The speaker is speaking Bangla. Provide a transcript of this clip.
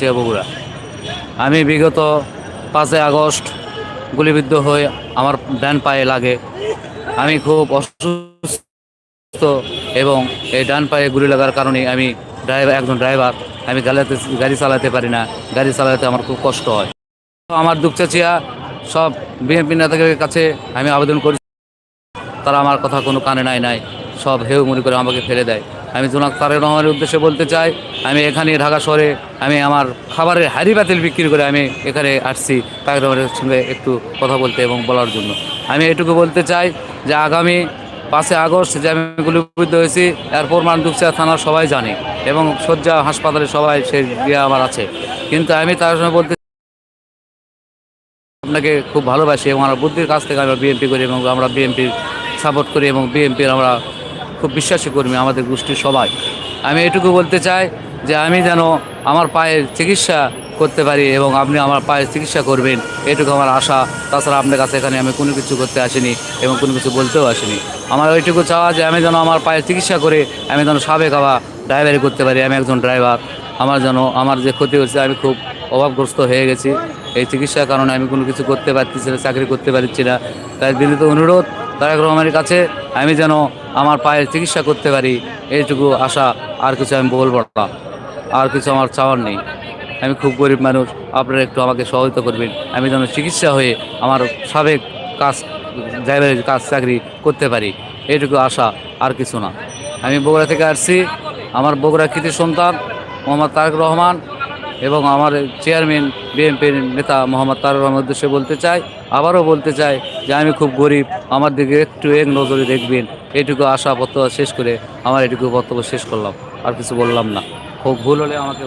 দুপচাচিয়া বগুড়া। আমি বিগত পাঁচই আগস্ট গুলিবিদ্ধ হয়ে আমার ডান পায়ে লাগে। আমি খুব অসুস্থ এবং এই ডান পায়ে গুলি লাগার কারণে আমি ড্রাইভার, একজন ড্রাইভার, আমি গাড়িতে গাড়ি চালাতে পারি না। গাড়ি চালাতে আমার খুব কষ্ট হয়। আমার দুপচাচিয়া সব বিএনপি নেতাদের কাছে আমি আবেদন করি, তারা আমার কথা কোনো কানে নাই নাই। সব হেউ মুড়ি করে আমাকে ফেলে দেয়। আমি জোনাক তারেক রহমানের উদ্দেশ্যে বলতে চাই, আমি এখানে ঢাকা শহরে, আমি আমার খাবারের হাড়ি বাতিল বিক্রি করে আমি এখানে আসছি তারেক রহমানের সঙ্গে একটু কথা বলতে এবং বলার জন্য। আমি এটুকু বলতে চাই যে আগামী পাঁচই আগস্ট যে আমি গুলিবিদ্ধ হয়েছি এরপর মানদুকসিয়া থানার সবাই জানে এবং শয্যা হাসপাতালে সবাই সে ইয়ে আমার আছে। কিন্তু আমি তার সঙ্গে বলতে আপনাকে খুব ভালোবাসি এবং আমার বুদ্ধির কাছ থেকে আমরা বিএনপি করি এবং আমরা বিএনপির সাপোর্ট করি এবং বিএনপির আমরা খুব বিশ্বাসী কর্মী আমাদের গোষ্ঠীর সবাই। আমি এটুকু বলতে চাই যে আমি যেন আমার পায়ের চিকিৎসা করতে পারি এবং আপনি আমার পায়ের চিকিৎসা করবেন, এটুকু আমার আশা। তাছাড়া আপনার কাছে এখানে আমি কোনো কিছু করতে আসিনি এবং কোনো কিছু বলতেও আসিনি। আমার ওইটুকু চাওয়া যে আমি যেন আমার পায়ের চিকিৎসা করে আমি যেন সাবেক আবার ড্রাইভারি করতে পারি, আমি একজন ড্রাইভার। আমার যেন, আমার যে ক্ষতি হয়েছে আমি খুব অভাবগ্রস্ত হয়ে গেছি। এই চিকিৎসার কারণে আমি কোনো কিছু করতে পারতেছি না, চাকরি করতে পারছি না। তাই বিনীত অনুরোধ, তারেক রহমানের কাছে, আমি যেন আমার পায়ের চিকিৎসা করতে পারি, এইটুকু আশা আর কিছু আমি বলব না। আর কিছু আমার চাওয়ার নেই। আমি খুব গরিব মানুষ, আপনারা একটু আমাকে সহায়তা করবেন। আমি যেন চিকিৎসা হয়ে আমার সাবেক কাজ ড্রাইভারের কাজ, চাকরি করতে পারি। এইটুকু আশা আর কিছু না। আমি বগুড়া থেকে আসছি। আমার বগুড়া কৃতি সন্তান মোহাম্মদ তারেক রহমান। এবং আমার চেয়ারম্যান, বিএনপির নেতা মোহাম্মদ তারুর রহমান উদ্দেশ্যে বলতে চাই, আবারও বলতে চাই যে আমি খুব গরিব, আমার দিকে একটু এক নজরে দেখবেন। এটুকু আশা বক্তব্য শেষ করে আমার এটুকু বক্তব্য শেষ করলাম। আর কিছু বললাম না। খুব ভুল হলে আমাকে